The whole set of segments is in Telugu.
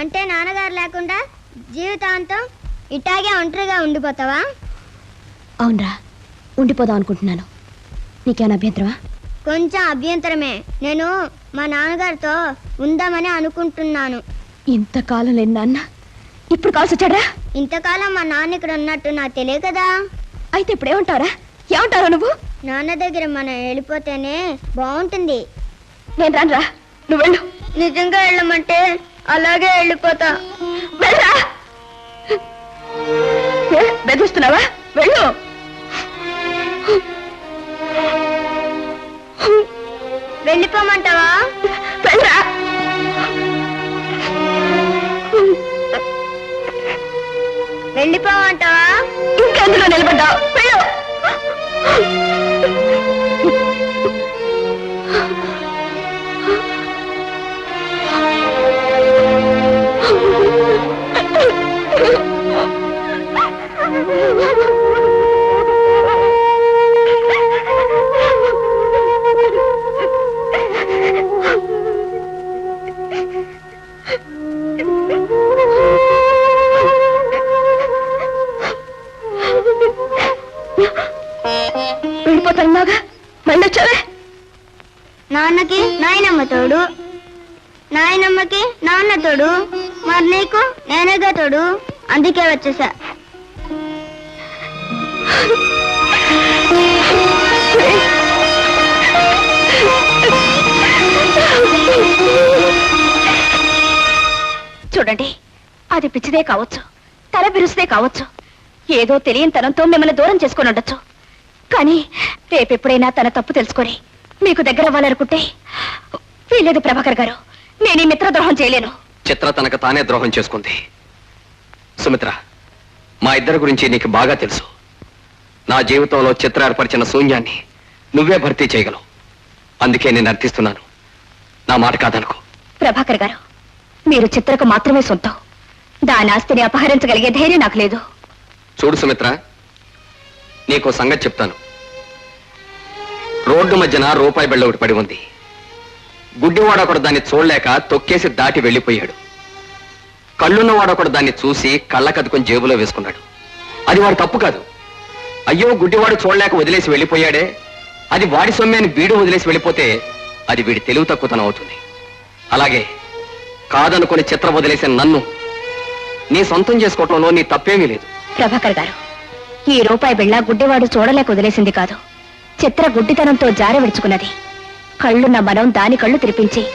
అంటే నాన్నగారు లేకుండా జీవితాంతం ఇట్టాగే ఒంటరిగా ఉండిపోతావా? అవునరా ఉండిపోదాం అనుకుంటున్నాను. నీకేమైనా అభ్యంతరమా? కొంచెం అభ్యంతరమే. నేను మా నాన్నగారితో ఉందామని అనుకుంటున్నాను. ఇంతకాలం లేని నాన్న ఇప్పుడు కాల్సి వచ్చాడా ఇంతకాలం మా నాన్న ఇక్కడ ఉన్నట్టు నాకు తెలియదు కదా. అయితే ఇప్పుడు ఏమంటావురా? ఏమంటావు నువ్వు? నాన్న దగ్గర మనం వెళ్ళిపోతేనే బాగుంటుంది. నేను రానురా నువ్వు వెళ్ళు. నిజంగా వెళ్ళమంటే అలాగే వెళ్ళిపోతా. వెళ్ళరా? ఏ, బెదిరిస్తున్నావా? వెళ్ళు. వెళ్ళిపోమంటావా? వెళ్ళరా? వెళ్ళిపోమంటావా? ఇంకెందులో నిలబడ్డావు? వెళ్ళు. అందుకే వచ్చేసా. చూడండి అది పిచ్చిదే కావచ్చు తల బిరుస్తే కావచ్చు. ఏదో తెలియని తనంతో మిమ్మల్ని దూరం చేసుకొని ఉండొచ్చు. కానీ రేపెప్పుడైనా తన తప్పు తెలుసుకొని మీకు దగ్గర అవ్వాలనుకుంటే వీలేదు ప్రభాకర్ గారు నేను ఈ మిత్రద్రోహం చేయలేను. చిత్ర తనకు తానే ద్రోహం చేసుకుంది. సుమిత్ర మా ఇద్దరి గురించి నీకు బాగా తెలుసు. నా జీవితంలో చిత్ర ఏర్పరిచిన శూన్యాన్ని నువ్వే భర్తీ చేయగలవు. అందుకే నేను అర్థిస్తున్నాను. నా మాట కాదనుకో. ప్రభాకర్ గారు మీరు చిత్రకు మాత్రమే సొంతం. దాని ఆస్తిని అపహరించగలిగే ధైర్యం నాకు లేదు. చూడు సుమిత్ర నీకో సంగతి చెప్తాను. రోడ్డు మధ్యన రూపాయి బిళ్ళ ఒకటి పడి ఉంది. గుడ్డివాడు ఒకడు దాన్ని చూడలేక తొక్కేసి దాటి వెళ్ళిపోయాడు. కళ్ళున్నవాడు ఒకడు దాన్ని చూసి కళ్ళ కదుకొని జేబులో వేసుకున్నాడు. అది వాడి తప్పు కాదు. అయ్యో గుడ్డివాడు చూడలేక వదిలేసి వెళ్ళిపోయాడే. అది వాడి సొమ్మేని వీడు వదిలేసి వెళ్ళిపోతే అది వీడి తెలివి తక్కువతనం అవుతుంది. అలాగే కాదనుకొని చిత్ర వదిలేసిన నన్ను నీ సొంతం చేసుకోవటంలో నీ తప్పేమీ లేదు. ప్రభాకర్ గారు ఈ రూపాయి బిళ్ళ గుడ్డివాడు చూడలేక వదిలేసింది కాదు. చిత్ర గుడ్డితనంతో జార విడుచుకున్నది. కళ్ళున్న మనం దాని కళ్ళు తెరిపించి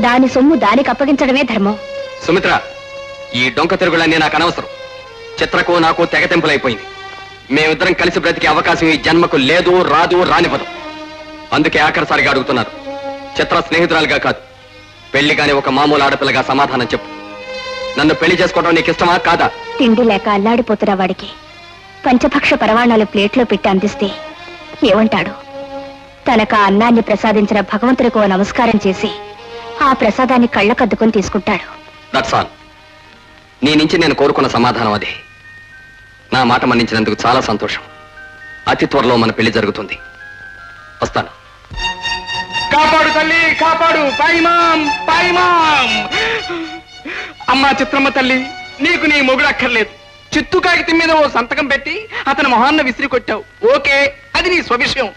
దాని సొమ్ము దానికి అప్పగించడమే ధర్మం. సుమిత్ర ఈ డొంక తిరుగులన్నీ నాకు అనవసరం. చిత్రకు నాకు తెగతెంపులైపోయింది. మేమిద్దరం కలిసి బ్రతికే అవకాశం ఈ జన్మకు లేదు రాదు రానివ్వదు. అందుకే ఆఖరిసారిగా అడుగుతున్నారు చిత్ర స్నేహితురాలుగా కాదు. పెళ్ళి కాని ఒక మామూలు ఆడపిల్లగా సమాధానం చెప్పు. నన్ను పెళ్ళి చేసుకోవడం నీకు ఇష్టమా? కాదా? తిండి లేక అల్లాడిపోతున్న వాడికి. పంచభక్ష పరవాణాలు ప్లేట్లో పెట్టి అందిస్తే ఏమంటాడు? తనకు ఆ అన్నాన్ని ప్రసాదించిన భగవంతుడికి ఓ నమస్కారం చేసి ఆ ప్రసాదాన్ని కళ్ళకద్దుకొని తీసుకుంటాడు. దట్స్ ఆల్ నీ నుంచి నేను కోరుకున్న సమాధానం అదే. నా మాట మన్నించినందుకు చాలా సంతోషం. అతి త్వరలో మన పెళ్ళి జరుగుతుంది. వస్తాను. కాపాడు తల్లి కాపాడు. పైమాం పైమాం అమ్మా చిత్రమ్మ తల్లి నీకు నీ మొగుడు అక్కర్లేదు. చిత్తు కాగితం మీద ఓ సంతకం పెట్టి అతని మొహాన్న విసిరి కొట్టావు. ఓకే అది నీ స్వవిషయం.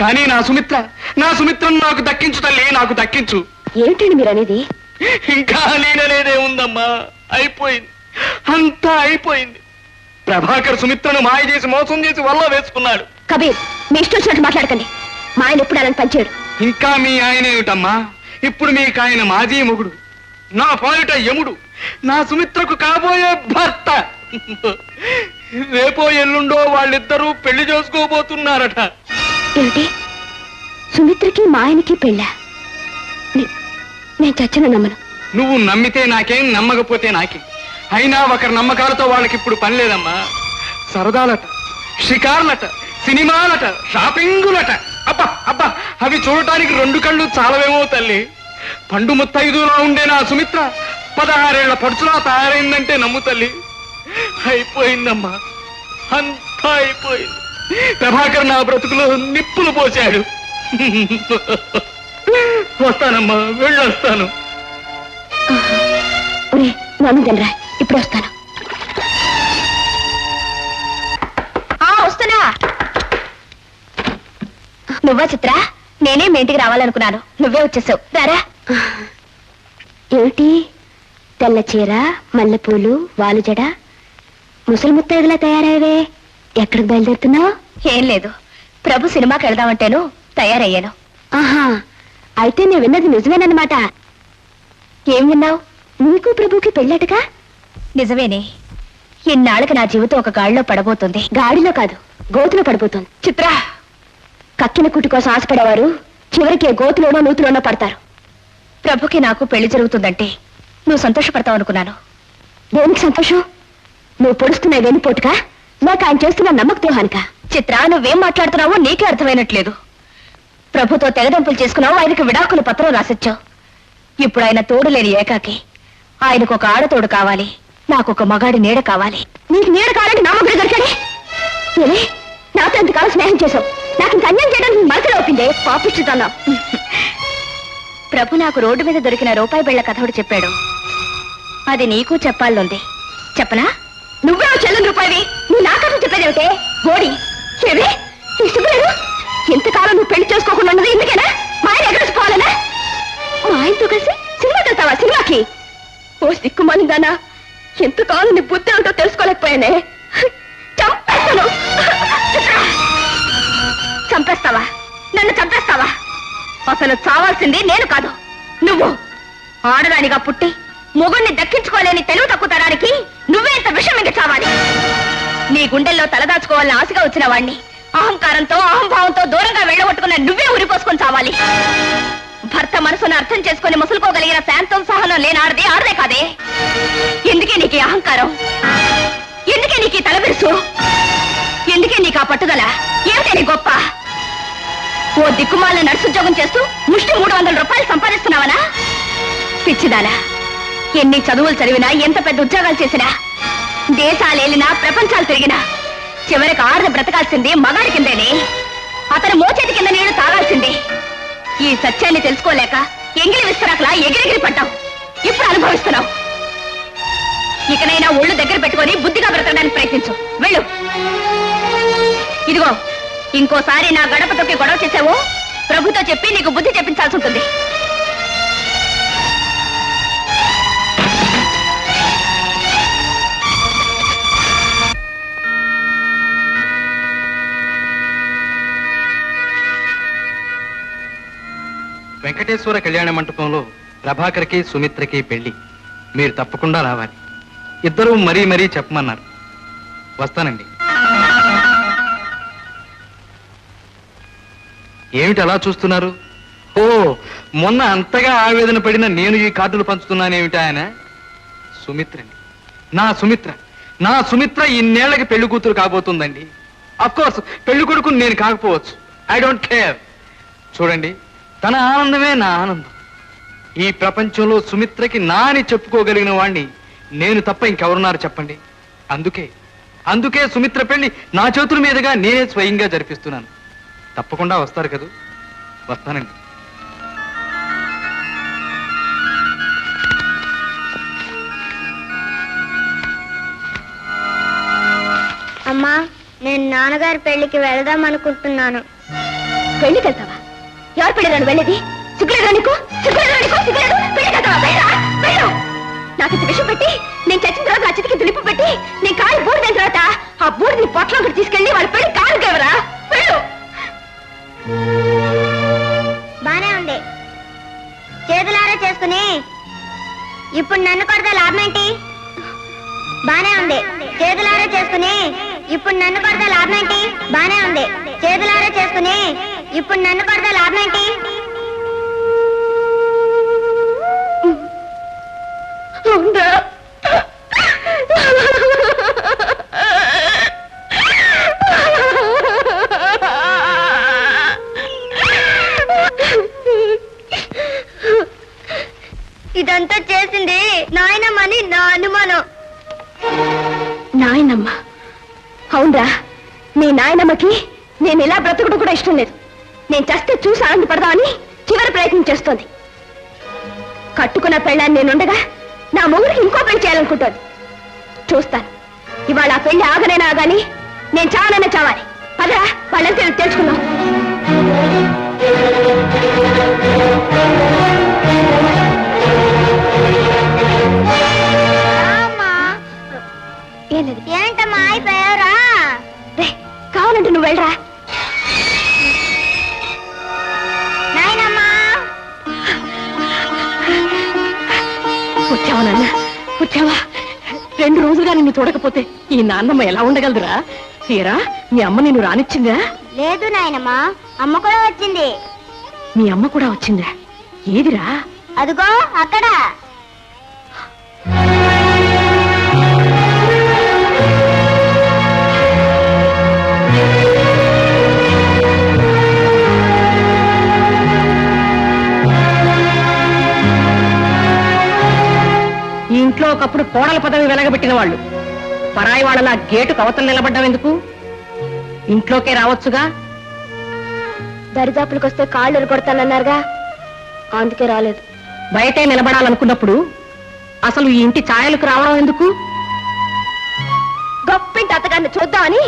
కానీ నా సుమిత్ర నా సుమిత్రను నాకు దక్కించు తల్లి నాకు దక్కించు. ఏమిటండి మీరు అనేది ఇంకా నేనలేదే ఉందమ్మా. అయిపోయింది. అంతా అయిపోయింది. ప్రభాకర్ సుమిత్రను మాయ చేసి మోసం చేసి వల్ల వేసుకున్నాడు. కబీర్ మీ ఇష్టం వచ్చినట్టు మాట్లాడకండి. మా ఆయన ఎప్పుడు అలాంటి పనిచేయడు ఇంకా మీ ఆయన ఏమిటమ్మా? ఇప్పుడు మీకు ఆయన మాజీ మొగుడు. నా పాలిట యముడు. నా సుమిత్రకు కాబోయే భర్త. రేపో ఎల్లుండో వాళ్ళిద్దరూ పెళ్ళి చేసుకోబోతున్నారట. ఏమిటి? సుమిత్రకి మా ఆయనకి పెళ్ళా? నే- నేను చచ్చిన నమ్మను. నువ్వు నమ్మితే నాకేం నమ్మకపోతే నాకేం? అయినా ఒకరి నమ్మకాలతో వాళ్ళకి ఇప్పుడు పని లేదమ్మా. సరదాలట షికార్లట సినిమాలట షాపింగులట. అబ్బా అబ్బా అవి చూడటానికి రెండు కళ్ళు చాలవేమో తల్లి. పండు ముత్తైదులా ఉండే నా సుమిత్ర పదహారేళ్ళ పడుచులా తయారైందంటే నమ్ము తల్లి. అయిపోయిందమ్మా. అంతా అయిపోయింది. ప్రభాకర్ నా బ్రతుకులో నిప్పులు పోశాడు. వస్తానమ్మా వెళ్ళొస్తాను. ఒరే నన్ను తినరా ఇప్పుడు వస్తాను. ఆ, వస్తున్నా. నువ్వా చిత్ర? నేనే మీ ఇంటికి రావాలనుకున్నాను. నువ్వే వచ్చేసావు. రారా. ఏమిటి? తెల్ల చీర మల్లెపూలు వాలుజడ. ముసలి ముత్తైదులా తయారయ్యవే. ఎక్కడికి బయలుదేరుతున్నావు? ఏం లేదు. ప్రభు సినిమాకి వెళ్దామంటేను తయారయ్యాను. ఆహా. అయితే నేను విన్నది నిజమేనన్నమాట. ఏం విన్నావు? నీకు ప్రభుకి పెళ్ళటగా నిజమేనే. ఇన్నాళ్ళకి నా జీవితం ఒక గాడిలో పడబోతుంది. గాడిలో కాదు గోతులో పడిపోతుంది. చిత్ర! కక్కిన కుట్టి కోసం ఆశపడేవారు చివరికి గోతులోనో నూతులోనో పడతారు. ప్రభుకి నాకు పెళ్ళి జరుగుతుందంటే నువ్వు సంతోషపడతావు అనుకున్నాను. దేనికి సంతోషం? నువ్వు పొడుస్తున్న వెన్నుపోటుగా లేక ఆయన చేస్తున్న నమ్మక ద్రోహానిక చిత్ర నువ్వేం మాట్లాడుతున్నావో నీకే అర్థమైనట్లేదు. ప్రభుతో తెగదంపులు చేసుకున్నావు ఆయనకు విడాకుల పత్రం రాసొచ్చావు. ఇప్పుడు ఆయన తోడు లేని ఏకాకి. ఆయనకు ఒక ఆడతోడు కావాలి. నాకు ఒక మగాడి నీడ కావాలి. నీకు నీడ కావాలంటే నా మగుడు దొరికాడే ఏమే? నాతో ఎంతకాలం స్నేహం చేశావు. నాకు ఇంత అన్యాయం చేయడానికి మనసులో ఒప్పిందే? ప్రభు నాకు రోడ్డు మీద దొరికిన రూపాయి బిళ్ళ కథ చెప్పాడు. అది నీకు చెప్పాలనుంది. చెప్పనా? నువ్వే ఓ చెల్లని రూపాయి నువ్వు నా కథ చెప్పేదేమిటే? గోడి ఏవే నీ ఇంతకాలం నువ్వు పెళ్ళి చేసుకోకుండా ఉన్నది ఎందుకేనా మా ఆయన ఎక్కడ పోవాలనా? మా ఆయనతో కలిసి సినిమాకి వెళ్తావా? సినిమాకి? ఓ సిక్కుమానిందానా ఎంతకాలం నీ బుద్ధి ఏమిటో తెలుసుకోలేకపోయానే? చంపేస్తాను. చంపేస్తావా? నన్ను చంపేస్తావా? అసలు చావాల్సింది నేను కాదు నువ్వు. ఆడదానిగా పుట్టి మొగుణ్ణి దక్కించుకోలేని తెలుగు తక్కువ తరానికి నువ్వే ఇంత విషయం ఇంక చావాలి. నీ గుండెల్లో తలదాచుకోవాలని ఆశగా వచ్చిన వాణ్ణి అహంకారంతో అహంభావంతో దూరంగా వెళ్ళగొట్టుకున్న నువ్వే ఉరిపోసుకొని చావాలి. భర్త మనసును అర్థం చేసుకుని ముసులుకోగలిగిన శాంతం సహనం లేనాడదే ఆడదే కాదే. ఎందుకే నీకు అహంకారం? ఎందుకే నీకు తలబిరుసు? ఎందుకే నీకు ఆ పట్టుదల? ఏమిటే నీ గొప్ప? ఓ దిక్కుమాల నర్సుద్యోగం చేస్తూ ముష్టి మూడు వందల రూపాయలు సంపాదిస్తున్నావనా? పిచ్చిదానా ఎన్ని చదువులు చదివినా ఎంత పెద్ద ఉద్యోగాలు చేసినా దేశాలేలినా ప్రపంచాలు తిరిగినా చివరికి ఆడద బ్రతకాల్సింది మగాడి కిందేనే. అతను మోచేతి కింద నీళ్ళు తాగాల్సింది. ఈ సత్యాన్ని తెలుసుకోలేక ఎంగిలి విస్తరాకలా ఎగిరెగిరి పడ్డావు. ఇప్పుడు అనుభవిస్తున్నావు. ఇకనైనా ఒళ్ళు దగ్గర పెట్టుకొని బుద్ధిగా బ్రతకడానికి ప్రయత్నించు. వెళ్ళు. ఇదిగో ఇంకోసారి నా గడప తొక్కి గొడవ చేసావు ప్రభుతో చెప్పి నీకు బుద్ధి చెప్పించాల్సి ఉంటుంది. వెంకటేశ్వర కళ్యాణ మంటపంలో ప్రభాకర్కి సుమిత్రకి పెళ్ళి మీరు తప్పకుండా రావాలి. ఇద్దరూ మరీ మరీ చెప్పమన్నారు. వస్తానండి. ఏమిటి అలా చూస్తున్నారు? ఓ మొన్న అంతగా ఆవేదన పడిన నేను ఈ కార్డులు పంచుతున్నానేమిటి ఆయన? సుమిత్రండి నా సుమిత్ర. నా సుమిత్ర ఇన్నేళ్ళకి పెళ్ళి కూతురు కాబోతుందండి. అఫ్కోర్స్ పెళ్ళి కొడుకు నేను కాకపోవచ్చు. ఐ డోంట్ కేర్ చూడండి. తన ఆనందమే నా ఆనందం. ఈ ప్రపంచంలో సుమిత్రకి నా అని చెప్పుకోగలిగిన వాణ్ణి నేను తప్ప ఇంకెవరున్నారు చెప్పండి? అందుకే అందుకే సుమిత్ర పెళ్ళి నా చేతుల మీదుగా నేనే స్వయంగా జరిపిస్తున్నాను. తప్పకుండా వస్తారు కదూ? వస్తానండి. అమ్మా నేను నాన్నగారి పెళ్ళికి వెళదాం అనుకుంటున్నాను పెళ్ళికి వెళ్తావా ఎవరు పెళ్ళిరాను వెళ్ళేది? సిగ్గులేదా నీకు? సిగ్గులేదా నీకు? సిగ్గులేదు పెళ్ళికి వెళ్తావా వెళ్ళరా వెళ్ళు నాకు ఇంత విషయం పెట్టి నేను చచ్చిన తర్వాత నా చితికి దులిపు పెట్టి నేను కాలు బూడిదైన తర్వాత ఆ బూడిని పొట్లం తీసుకెళ్ళి వాళ్ళ పెళ్ళి కాలు కేవరా? వెళ్ళు బానే ఉంది. చేతులారా చేసుకుని ఇప్పుడు నన్ను కొడితే లాభం ఏంటి? బానే ఉంది. చేతులారా చేసుకుని ఇప్పుడు నన్ను కొడితే లాభం ఏంటి? బానే ఉంది. చేతులారా చేసుకుని ఇప్పుడు నన్ను కొడితే లాభం ఏంటి చేయాలనుకుంటోంది చూస్తాను. ఇవాళ ఆ పెళ్ళి ఆగనైనా ఆగాని నేను చావనైనా చావాలి. పదరా వాళ్ళని తెలు- తెలుసుకుందాం. అమ్మా ఏం లేదు. ఏంటమ్మా అయిపోయారా రే, కావాలంటే నువ్వు వెళ్ళరా? నాయనమ్మా. వచ్చావా నాన్న? వచ్చావా? రెండు రోజులుగా నిన్ను చూడకపోతే ఈ నాన్నమ్మ ఎలా ఉండగలదురా? తీరా మీ అమ్మ నిన్ను రానిచ్చిందా? లేదు నాయనమ్మా అమ్మ కూడా వచ్చింది. మీ అమ్మ కూడా వచ్చిందా? ఏదిరా? అదిగో అక్కడ. ఒకప్పుడు కోడల పదవి వెలగబెట్టిన వాళ్ళు. పరాయి వాళ్ళలా గేటు కవతలు నిలబడ్డం ఎందుకు? ఇంట్లోకే రావచ్చుగా? దరిదాపులకు వస్తే కాళ్ళు కొడతానన్నారుగా అందుకే రాలేదు. బయటే నిలబడాలనుకున్నప్పుడు అసలు ఈ ఇంటి ఛాయలకు రావడం ఎందుకు? గొప్పింటి అత్తగారిని చూద్దామని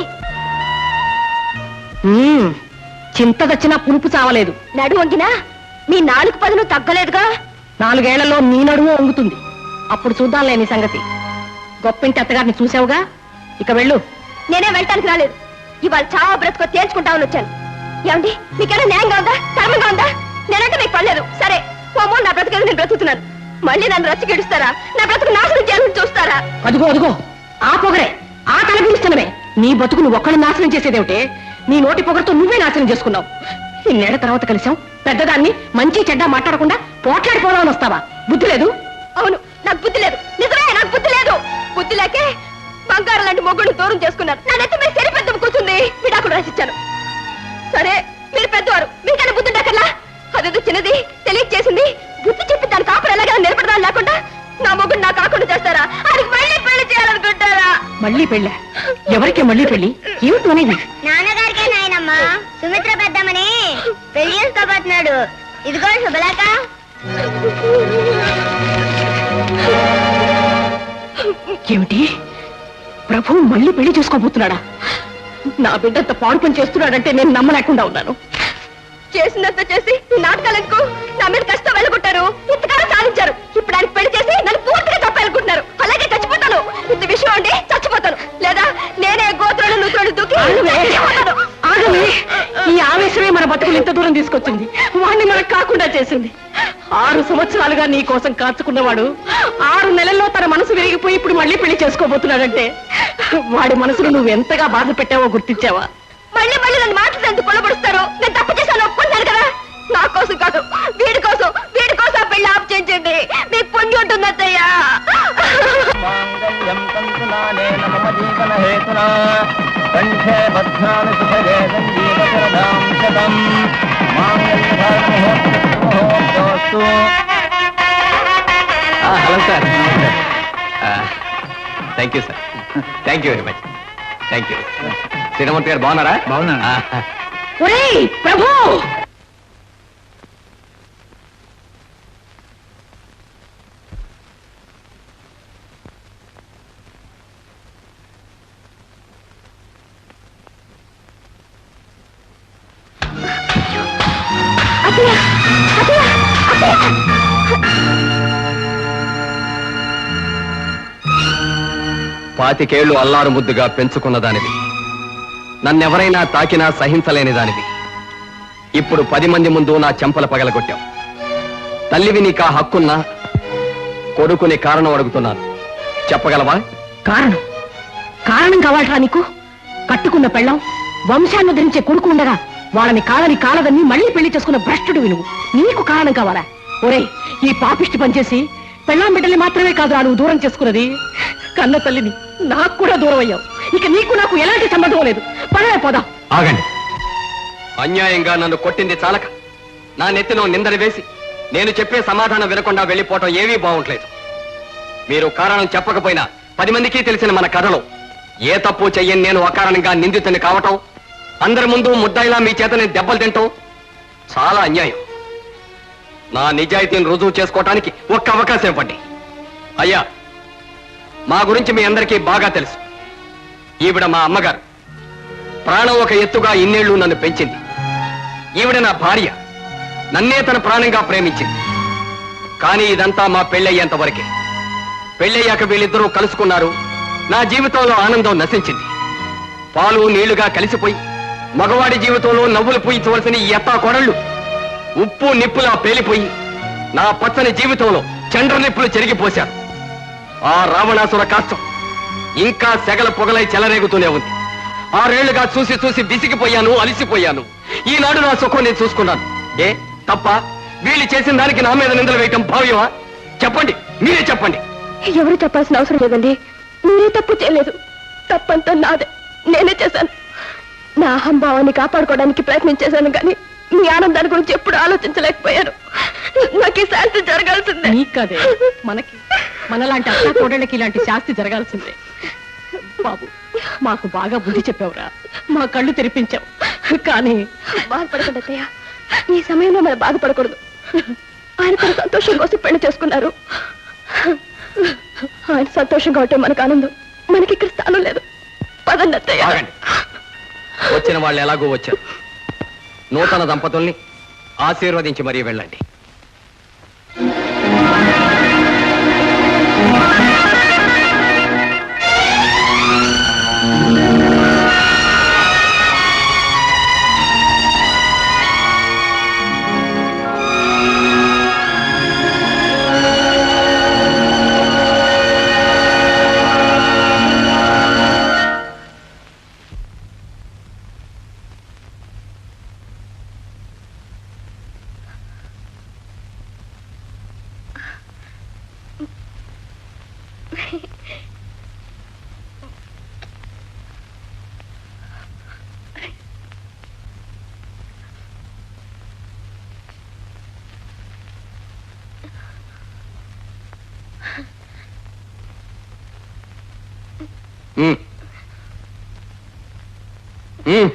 చింతదచ్చినా పులుపు చావలేదు. నడు వంగినా మీ నాలుగు పదులు తగ్గలేదుగా? నాలుగేళ్ళలో నీ నడుము వంగుతుంది. అప్పుడు చూద్దాంలే నీ సంగతి. గొప్పింటి అత్తగారిని చూసావుగా? ఇక వెళ్ళు. నేనే వెళ్ళటానికి రాలేదు. ఇవాళ చావా బ్రతుకో తేల్చుకుంటామని వచ్చాను. ఏమండి మీకేమైనా న్యాయంగా ఉందా? ధర్మంగా ఉందా? నేనంటే మీకు పడలేదు సరే పోమో నా బ్రతుకేది నేను బ్రతుకుతున్నాను. మళ్ళీ నన్ను రచ్చి గెడుస్తారా? నా బ్రతుకు నాశనం చేయాలని చూస్తారా? అదిగో అదిగో. ఆ పొగరే ఆ తల పిలుస్తున్నవే నీ బతుకు నువ్వు ఒక్కడు నాశనం చేసేదేమిటే? నీ నోటి పొగరతో నువ్వే నాశనం చేసుకున్నావు. ఇన్నేళ్ళ తర్వాత కలిసాం పెద్దదాన్ని మంచి చెడ్డ మాట్లాడకుండా పోట్లాడిపోదామని వస్తావా? బుద్ధి లేదు? అవును. నాకు బుద్ధి లేదు. నిజమే నాకు బుద్ధి లేదు. బుద్ధి లేకే బంగారం లాంటి మొగ్గుడు దూరం చేసుకున్నారు నా నెత్తి మీద సరి పెద్ద కూర్చుంది. విడాకుడు రాసిచ్చాను. సరే మీరు పెద్దవారు మీకన్నా బుద్ధి ఉండకల్లా అదేదో చిన్నది తెలియచేసింది బుద్ధి చెప్పి దాని కాపురం ఎలాగైనా నిలబడదాం లేకుండా నా మొగ్గుడు నా కాకుండా చేస్తారా? ఆయనకి మళ్ళీ పెళ్ళి చేయాలనుకుంటారా? మళ్ళీ పెళ్ళ? ఎవరికి మళ్ళీ పెళ్ళి ఏమిటి అనేది? నాన్నగారికే నాయనమ్మా. సుమిత్ర పెద్దమ్మని పెళ్ళి చేసుకోబోతున్నాడు. ఇదిగో శుభలేక ఏమిటి? ప్రభు మళ్ళీ పెళ్ళి చేసుకోబోతున్నాడా? నా బిడ్డంత పాడు పని చేస్తున్నాడంటే నేను నమ్మలేకుండా ఉన్నాను. చేసినంత చేసి ఈ నాటకాలకు నా మీద కష్టం వెళ్ళగొట్టారు. ఇంతకాలం సాధించారు. ఇప్పుడు ఆయనకు పెళ్ళి చేసి నన్ను పూర్తిగా చంపాలనుకుంటున్నారు అలాగే చచ్చిపోతాను. ఇంత విషయం అండి చచ్చిపోతాను. లేదా నేనే గోత్రాలు నూతులు దూకి ఈ ఆవేశమే మన బతుకులు ఇంత దూరం తీసుకొచ్చింది. వాడిని మనకు కాకుండా చేసింది. ఆరు సంవత్సరాలుగా నీ కోసం కాచుకున్నవాడు ఆరు నెలల్లో తన మనసు విరిగిపోయి ఇప్పుడు మళ్ళీ పెళ్ళి చేసుకోబోతున్నాడంటే వాడి మనసును నువ్వు ఎంతగా బాధ పెట్టావో గుర్తించావా? మళ్ళీ మళ్ళీ నన్ను మాటలు ఎందుకు కొలబడుస్తారు నేను తప్పు చేశాను ఒప్పుకుంటాను కదా? నా కోసం కాదు వీడి కోసం వీడి కోసం ఆ పెళ్ళి ఆఫ్ చేయించండి. మీకు పుణ్యం ఉంటుంది అత్తయ్యా. మాంగళ్యం తంతునానేన మమ జీవన హేతునా కంఠే సుభగే మాంగళ్యధారణమహోత్తు hello sir. Thank you sir. Thank you very much. Thank you. Sriramurthy గారు బాగున్నారా? బాగున్నాను. ఆ, ఒరేయ్ ప్రభు! పాతికేళ్ళు అల్లారు ముద్దుగా పెంచుకున్న దానివి. నన్నెవరైనా తాకినా సహించలేని దానివి. ఇప్పుడు పది మంది ముందు నా చెంపల పగలగొట్టావు. తల్లివి నీకా హక్కున్నా కొడుకుని కారణం అడుగుతున్నాను. చెప్పగలవా? కారణం? కారణం కావాలరా నీకు? కట్టుకున్న పెళ్ళం వంశాన్ని ధరించే కొడుకు ఉండగా వాళ్ళని కాలని కాలదని మళ్ళీ పెళ్ళి చేసుకున్న భ్రష్టుడు వినువు. నీకు కారణం కావాలా? ఒరే ఈ పాపిష్టి పనిచేసి పెళ్ళాం బిడ్డల్ని మాత్రమే కాదు నువ్వు దూరం చేసుకున్నది. కన్న తల్లిని నాకు కూడా దూరం అయ్యావు. ఇక నీకు నాకు ఎలాంటి సంబంధం లేదు. పదవే పోదా. ఆగండి. అన్యాయంగా నన్ను కొట్టింది చాలక. నా నెత్తిలో నిందలు వేసి నేను చెప్పే సమాధానం వినకుండా వెళ్ళిపోవటం ఏమీ బాగుంటలేదు. మీరు కారణం చెప్పకపోయినా పది మందికి తెలిసిన మన కథలో ఏ తప్పు చెయ్యని నేను అకారణంగా నిందితుని కావటం అందరి ముందు ముద్దాయిలా మీ చేతని దెబ్బలు తింటాం చాలా అన్యాయం. నా నిజాయితీని రుజువు చేసుకోవటానికి ఒక్క అవకాశం ఇవ్వండి. అయ్యా మా గురించి మీ అందరికీ బాగా తెలుసు. ఈవిడ మా అమ్మగారు. ప్రాణం ఒక ఎత్తుగా ఇన్నేళ్ళు నన్ను పెంచింది. ఈవిడ నా భార్య. నన్నే తన ప్రాణంగా ప్రేమించింది. కానీ ఇదంతా మా పెళ్ళయ్యేంత వరకే. పెళ్ళయ్యాక వీళ్ళిద్దరూ కలుసుకున్నారు. నా జీవితంలో ఆనందం నశించింది. పాలు నీళ్ళుగా కలిసిపోయి మగవాడి జీవితంలో నవ్వులు పూయించవలసిన ఈ ఎత్తా కొడళ్ళు ఉప్పు నిప్పులా పేలిపోయి నా పచ్చని జీవితంలో చండ్ర నిప్పులు చెరిగిపోశారు. ఆ రావణాసుర కాష్టం ఇంకా సెగల పొగలై చెలరేగుతూనే ఉంది. ఆరేళ్ళుగా చూసి చూసి విసిగిపోయాను అలిసిపోయాను. ఈనాడు నా సుఖం నేను చూసుకున్నాను. ఏ తప్ప వీళ్ళు చేసిన దానికి నా మీద నిందలు వేయటం భావ్యమా? చెప్పండి మీరే చెప్పండి. ఎవరు చెప్పాల్సిన అవసరం లేదండి. మీరే తప్పు చేయలేదు. తప్పంతా నాదే. నేనే చేశాను. నా అహంభావాన్ని కాపాడుకోవడానికి ప్రయత్నం చేశాను కానీ మీ ఆనందాన్ని గురించి ఎప్పుడు ఆలోచించలేకపోయాను. నాకు ఈ శాంతి జరగాల్సిందే. నీకు కదే మనకి. మనలాంటి అత్త కోడళ్ళకి ఇలాంటి శాస్తి జరగాల్సిందే. బాబు మాకు బాగా బుద్ధి చెప్పావురా. మా కళ్ళు తెరిపించావు. కానీ బాధపడకండి అత్తయ్య ఈ సమయంలో మనం బాధపడకూడదు. ఆయన తన సంతోషం కోసం పెళ్ళి చేసుకున్నారు. ఆయన సంతోషంగా ఉంటే మనకు ఆనందం. మనకి ఇక్కడ స్థానం లేదు. పదండి అత్తయ్య ఆగండి. వచ్చిన వాళ్ళు ఎలాగో వచ్చారు. నూతన దంపతుల్ని ఆశీర్వదించి మరీ వెళ్ళండి. ம். ம்.